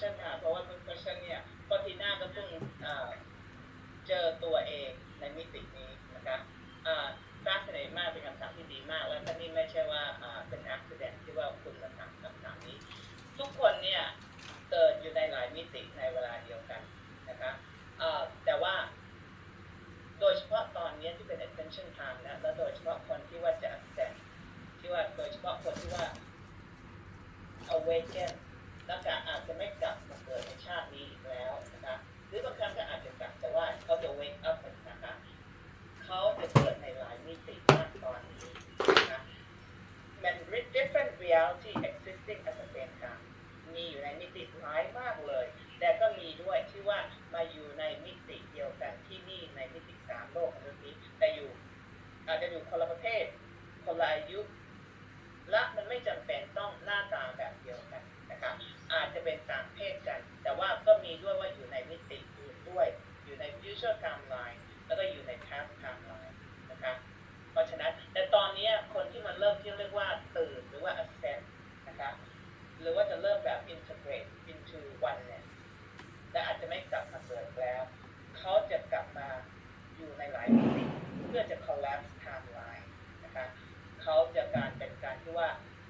question ค่ะ เพราะว่า good question เนี่ยปอทีน่าก็เพิ่งเจอตัวเองในมิตินี้นะคะอ่าสเนมากเป็นคำถามที่ดีมาก แล้วก็นี่ไม่ใช่ว่าเป็นอักเสบที่ว่าคุณมาถามคำถามนี้ ทุกคนเนี่ยเกิดอยู่ในหลายมิติในเวลาเดียวกันนะคะเอ่อแต่ว่า โดยเฉพาะตอนนี้ที่เป็น attention time นะแล้วโดยเฉพาะคนที่ว่าจะ ascend ที่ว่าโดยเฉพาะคนที่ว่า awaken แล้วก็อาจจะไม่กลับมาเกิดในชาตินี้อีกแล้วนะคะหรือบางครั้งก็อาจจะกลับแต่ว่าเขาจะ wake up นะคะเขาจะเกิดในหลายมิติมากตอนนี้นะคะมัน different reality existing at the same time มีอยู่ในมิติหลายมากเลย แต่ก็มีด้วยที่ว่ามาอยู่ในมิติเดียวกันที่นี่ในมิติสามโลกมนุษย์นี้แต่อยู่อา จจะอยู่คนละประเภทคนละอายุ และมันไม่จำเป็นต้องหน้าตาแบบเดียวกันนะครับ อาจจะเป็นต่างเพศกัน แต่ว่าก็มีด้วยว่าอยู่ในมิติอื่นด้วย อยู่ใน future timeline แล้วก็อยู่ใน past timeline นะครับเพราะฉะนั้นแต่ตอนนี้คนที่มันเริ่มที่เรียกว่าตื่นหรือว่า ascend นะครับ หรือว่าจะเริ่มแบบ integrate into oneness และอาจจะไม่กลับมาเกิดแล้ว เขาจะกลับมาอยู่ในหลายมิติเพื่อจะ collapse timeline นะคะเขาจะการเป็นการที่ว่า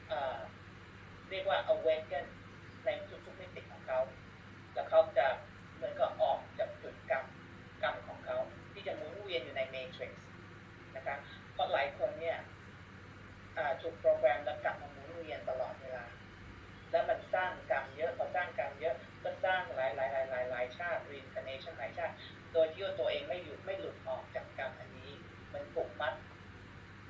เอ่อเรียกว่า awaken ในทุกๆมิติของเขา แล้วเขาจะเหมือนกับออกจากจุดกรรมกรรมของเขา ที่จะหมุนเวียนอยู่ใน matrix นะคะเพราะหลายคนเนี่ยอ่าถูกโปรแกรมแล้วกลับมาหมุนเวียนตลอดเวลา แล้วมันสร้างกรรมเยอะพอสร้างกรรมเยอะ ก็สร้างหลายหลายหลายหลายหลายชาติ reincarnation หลายชาติ โดย ที่ว่าตัวเองไม่หยุดไม่หลุดออกจากกรรมอันนี้มันผูกมัด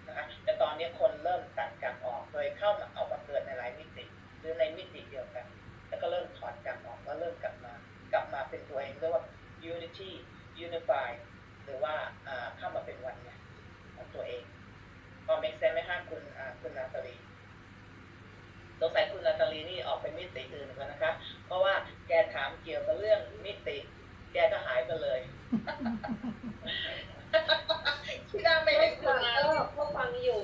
นะคะแต่ตอนนี้คนเริ่มตัดกรรมออกโดยเข้ามาเอามาเกิดในหลายมิติหรือในมิติเดียวกัน แล้วก็เริ่มถอดกรรมออกแล้วเริ่มกลับมากลับมาเป็นตัวเองเรียกว่า unity unify หรือว่าเข้ามาเป็นวันเนี่ยของตัวเองพอ make sense ไหมฮะคุณคุณนาตาลีสงสัยคุณนาตาลีนี่ออกไปมิติอื่นแล้วนะคะ เพราะว่าแกถามเกี่ยวกับเรื่องมิติ แกก็หายไปเลย ที่น่าไม่ได้คุณฟังก็ก็ฟังอยู่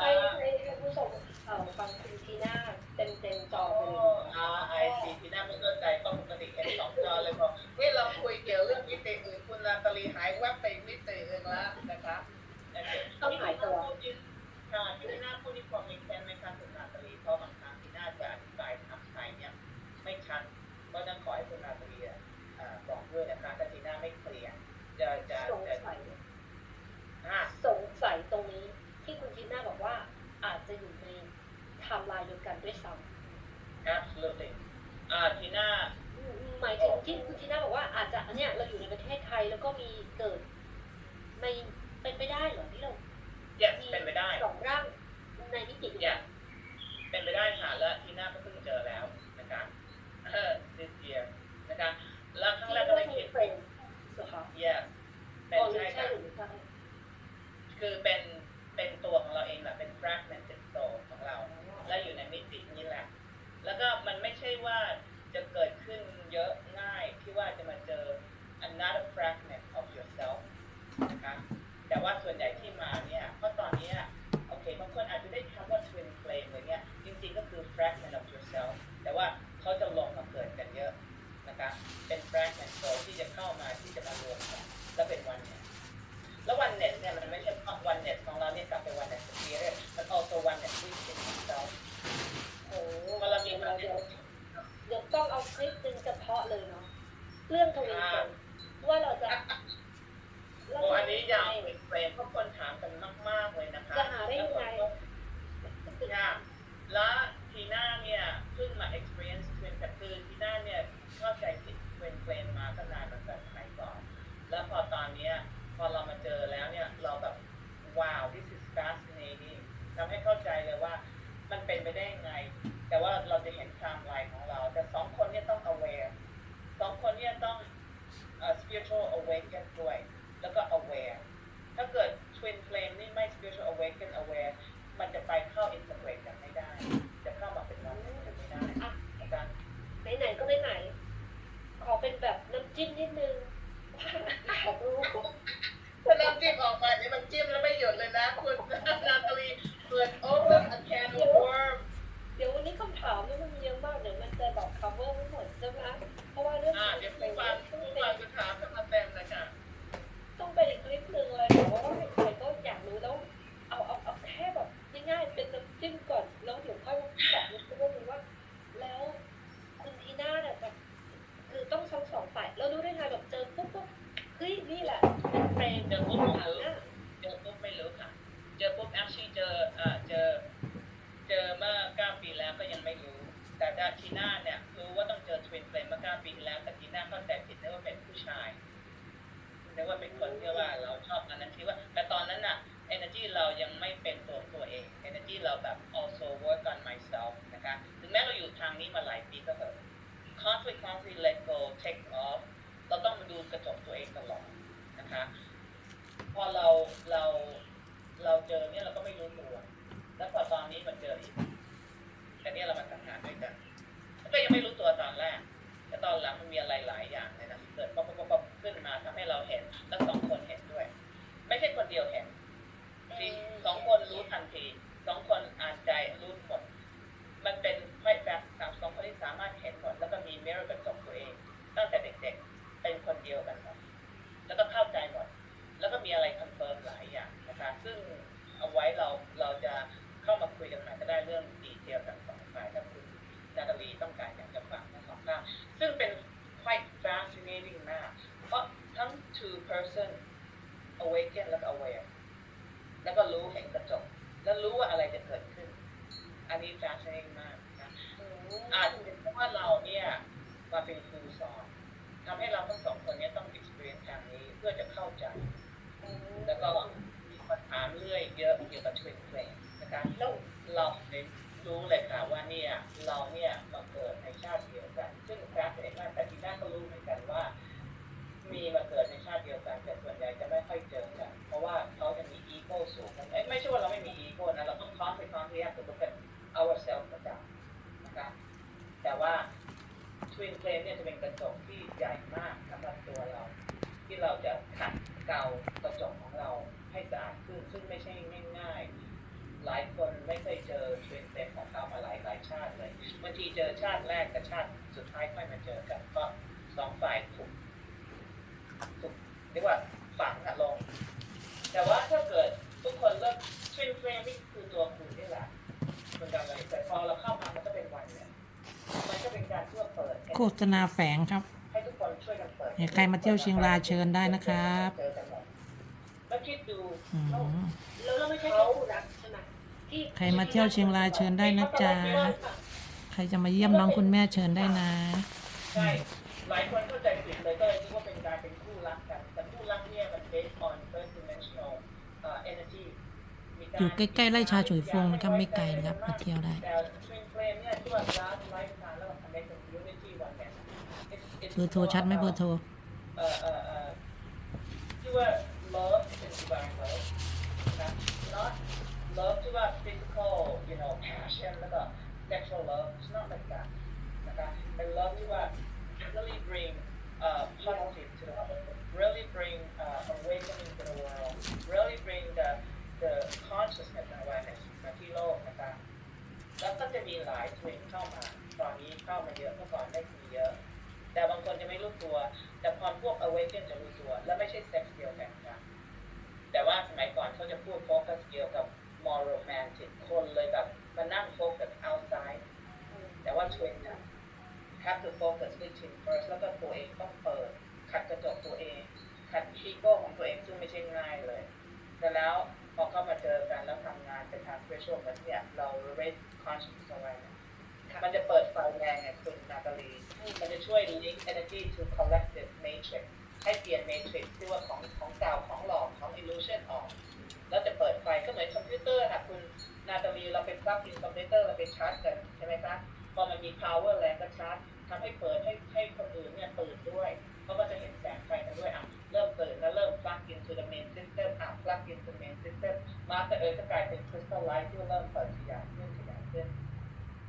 ให้ให้ให้ผู้ชมเอ่อฟังคุณทีน่าเต็มเต็มจอไปเลยอ่าไอซีที่น่าไม่เข้าใจเพราะปกติเห็นสองจอเลยบอกเฮ้ยเราคุยเกี่ยวเรื่องมิติอื่นคุณนาตาลีหายแวบไปมิติอื่นแล้วนะคะต้องหายตัวค่ะที่น่าพูดที่ความมีแซนไหมคะคุณนาตาลีเพราะบางครั้งที่น่าจะอธิบายคำไทยเนี่ยไม่ชัดก็ต้องขอให้คุณนาตาลีอะอ่า บอกด้วยนะคะถ้าทีน่าไม่เคลียร์จะจะสงจะสัยอ่าสงสัยตรงนี้ที่คุณทีน่าบอกว่าอาจจะอยู่ในไทม์ไลน์เดียวกันด้วยซ้ absolutely อ่าทีน่าำหมายถึงที่คุณทีน่าบอกว่าอาจจะเนี่ยเราอยู่ในประเทศไทยแล้วก็มีเกิดไม่เป็นไปได้เหรอที่เรา yes มีเป็นไปได้สองร่างในมิติเดียวเนี่ยกันเป็นไปได้ค่ะและทีน่าก็เพิ่งเจอแล้วนะคะเออ this year นะคะ แล้วครั้งที่แรกเรียกก็ว่าไม่มีคิดเฟรนด์เหรอคะ yeah เป็นอ๋อหรือใช่ใช่ค่ะหรือไม่ใช่คือเป็นเป็นตัวของเราเองแหละเป็น fragmented soul ของเรา และอยู่ในมิตินี้แหละ แล้วก็มันไม่ใช่ว่าจะเกิดขึ้นเยอะง่ายที่ว่าจะมาเจอ another fragment of yourself นะคะ แต่ว่าส่วนใหญ่ที่มาเนี่ย เพราะตอนเนี้ยโอเค บางคนอาจจะได้คำว่า twin flame อะไรเงี้ย จริงๆ ก็คือ fragment of yourself แต่ว่าเขาจะลงมาเกิดกันเยอะนะคะ เป็น fragment soul ที่จะเข้ามาที่จะมารวมกันแล้วเป็น oneness แล้ว oneness เนี่ยมันไม่ใช่ oneness ของเราเนี่ยกลับไป oneness spirit มัน also oneness within yourself โอ้โห เวลามี เดี๋ยว oneness เดี๋ยวเดี๋ยวต้อง เอาคลิปหนึ่งเฉพาะเลยเนาะเรื่องทวีคนว่าเราจะโอ้อันนี้ยาวเป็นเฟรมเพราะคนถามกันมากๆเลยนะคะจะหาได้ยังไงยากแล้วทีน่าเนี่ยเพิ่งมา experience twin แต่คือทีน่าเนี่ยเข้าใจผิด twin flame มาตั้งนานตั้งแต่สมัยก่อน แล้วพอตอนเนี้ยพอเรามาเจอแล้วเนี่ยเราแบบว้าว this is fascinating ทำให้เข้าใจเลยว่ามันเป็นไปได้ยังไง แต่ว่าเราจะเห็นไทม์ไลน์ของเรา แต่สองคนเนี่ยต้อง aware สองคนเนี่ยต้องเอ่อ spiritual awaken ด้วย แล้วก็ aware ถ้าเกิด twin flame นี่ไม่ spiritual awaken aware มันจะไปเข้า integrate กันไม่ได้ จะเข้ามาเป็นวันกันไม่ได้ อะ อาจารย์ ไหนๆก็ไหนๆขอเป็นแบบน้ำจิ้มนิดนึงอยากรู้ ถ้าน้ำจิ้มออกมาเนี่ยมันจิ้มแล้วไม่หยุดเลยนะ คุณนาตาลีเปิด open a can of worm เดี๋ยววันนี้คำถามเนี่ยมันเยอะมากเดี๋ยวมันจะแบบ cover ไม่หมด ไม่รู้ แต่ถ้าทีน่าเนี่ยรู้ว่าต้องเจอทวินเฟลมเมื่อเก้าปีที่แล้ว แต่ทีน่าเข้าใจผิดนึกว่าเป็นผู้ชายนึก ว่าเป็นคนที่ว่าเราชอบอันนั้นคิดว่า แต่ตอนนั้นน่ะ energy เรายังไม่เป็นตัวตัวเอง energy เราแบบ also work on myself นะคะถึงแม้เราอยู่ทางนี้มาหลายปีก็เถอะ conflict conflict let go take off เราต้องมาดูกระจกตัวเองตลอดนะคะ พอเราเราเราเจอเนี่ยเราก็ไม่รู้ตัว แล้วพอตอนนี้มันเจออีกแต่เนี่ยเรามาทำงานด้วยกันก็ยังไม่รู้ตัวตอนแรกแต่ตอนหลังมันมีอะไรหลายอย่าง ขึ้นมาทำให้เราเห็น แล้วสองคนเห็นด้วย ไม่ใช่คนเดียวเห็นทีสองคนรู้ทันทีสองคนอ่านใจรู้หมด มันเป็นไม่แฟกสามสองคนที่สามารถเห็นหมด แล้วก็มีเม r ร์กระจกตัวเอง ตั้งแต่เด็กๆ เป็นคนเดียวกันหมดแล้วก็เข้าใจหมด แล้วก็มีอะไรคอนเฟิร์มหลายอย่างนะคะ ซึ่งเอาไว้เราเราจะเข้ามาคุยกันใหม่ก็ได้เรื่องดีเทลทั้งสองฝ่ายถ้าคุณนาตาลีต้องการอยากจะฟังทั้งสองข้างซึ่งเป็น quite fascinating มาก เพราะทั้ง two person awaken แล้วก็ aware แล้วก็รู้เห็นกระจก แล้วรู้ว่าอะไรจะเกิดขึ้น อันนี้ fascinating มากนะ อาจจะเป็นเพราะว่าเราเนี่ยมาเป็นครูสอนทำให้เราทั้งสองคนนี้ต้อง experience ทางนี้เพื่อจะเข้าใจ แล้วก็มีคนถามเรื่อยเยอะเกี่ยวกับทวินเพลงนะคะแล้วเราเนี่ยรู้เลยค่ะว่าเนี่ยเราเนี่ยมาเกิดในชาติเดียวกัน ซึ่งแฟร์เองมากแต่ทีน่าก็รู้เหมือนกันว่า มีมาเกิดในชาติเดียวกันแต่ส่วนใหญ่จะไม่ค่อยเจอกัน เพราะว่าเขาจะมีอีโก้สูงกันไม่ใช่ว่าเราไม่มีอีโก้นะเราต้องคอนไปคอนที่แยกตัวเป็น ourselves ประจำนะคะแต่ว่า Twin Flame เนี่ยจะเป็นกระจกที่ ใหญ่มากสำหรับตัวเรา ที่เราจะขัดเกลากระจกของเราให้สะอาดขึ้นซึ่งไม่ใช่ง่ายๆหลายคนไม่เคยเจอ Twin Flame ของเขามาหลายหลายชาติเลยบางทีเจอชาติแรกกับชาติสุดท้ายค่อยมาเจอกันก็สองฝ่ายถูกถูกเรียกว่าฝังอะลง แต่ว่าถ้าเกิดทุกคนเริ่ม Twin Flame นี่คือตัวคุณนี่แหละเหมือนกันเลยแต่พอเราเข้ามามันก็เป็นวันเนี่ยมันก็เป็นการเพื่อเปิดโฆษณาแฝงครับ ให้ทุกคนช่วยกันเปิดใครมาเที่ยวเชียงรายเชิญได้นะครับเจอกันหมดแล้วคิดดูอืมแล้วเราไม่ใช่แค่คู่รักใช่ไหมที่ใครมาเที่ยวเชียงรายเชิญได้นะจ๊ะ ใครจะมาเยี่ยมน้องคุณแม่เชิญได้นะ ใช่ หลายคนเข้าใจผิดเลยก็เลยคิดว่าเป็นการเป็นคู่รักกัน แต่คู่รักเนี่ยมัน based on first dimensional เอ่อ energy มีารอยู่ใกล้ๆไร่ชาฉุยฟงนะครับไม่ไกลนะครับมาเที่ยวได้ เบอร์โทรชัดไหมเบอร์โทรเอ่อเอ่อเอ่อที่ว่า love เป็น divine love นะ not love ที่ว่า physical you know passion แล้วก็ sexual love it's not like that นะคะเป็น love ที่ว่า really bring uh, positive to the world really bring uh, awakening to the world really bring the the consciousness and awareness มาที่โลกนะคะแล้วก็จะมีหลายทวินเข้ามา ตอนนี้เข้ามาเยอะเมื่อก่อนไม่มีเยอะ แต่บางคนจะไม่รู้ตัว แต่พอพวก awaken จะรู้ตัว และไม่ใช่เซ็กซ์เดียวกันค่ะแต่ว่าสมัยก่อนเขาจะพูดโฟกัสเกี่ยวกับ more romantic คนเลยแบบมานั่งโฟกัส outside แต่ว่า twin นะ have to focus within first แล้วก็ตัวเองต้องเปิด ขัดกระจกตัวเอง ขัดอีโก้ของตัวเองซึ่งไม่ใช่ง่ายเลย แต่แล้วพอเข้ามาเจอกันแล้วทำงานเป็นทาง spiritual เหมือนเนี่ยเรา raise consciousness awareness มันจะเปิดไฟแรงไงคุณนาตาลี มันจะช่วย link energy to collective matrix ให้เปลี่ยน matrix ที่ว่าของของเก่าของหลอกของ illusion ออก แล้วจะเปิดไฟก็เหมือนคอมพิวเตอร์ค่ะคุณนาตาลีเราไปปลั๊กอินคอมพิวเตอร์เราไปชาร์จกันใช่ไหมคะพอมันมี power แรงก็ชาร์จทำให้เปิดให้ให้คนอื่นเนี่ยตื่นด้วยเขาก็จะเห็นแสงไฟกันด้วยอะเริ่มตื่นแล้วเริ่ม plug into the main system อะ plug into the main system มาแต่เออก็กลายเป็น crystal light ที่เริ่มเปิดขยายขึ้นขยายขึ้น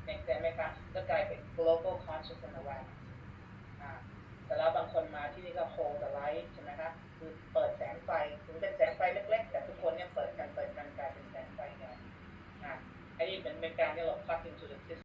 make sense ไหมคะก็กลายเป็น global consciousness awareness แต่แล้วบางคนมาที่นี่ก็ hold the light ใช่ไหมคะคือเปิดแสงไฟถึงเป็นแสงไฟเล็กๆ แต่ทุกคนเนี่ยเปิดกันเปิดกันกลายเป็นแสงไฟใหญ่อ่าอันนี้เป็นเป็นการที่เรา plug into the system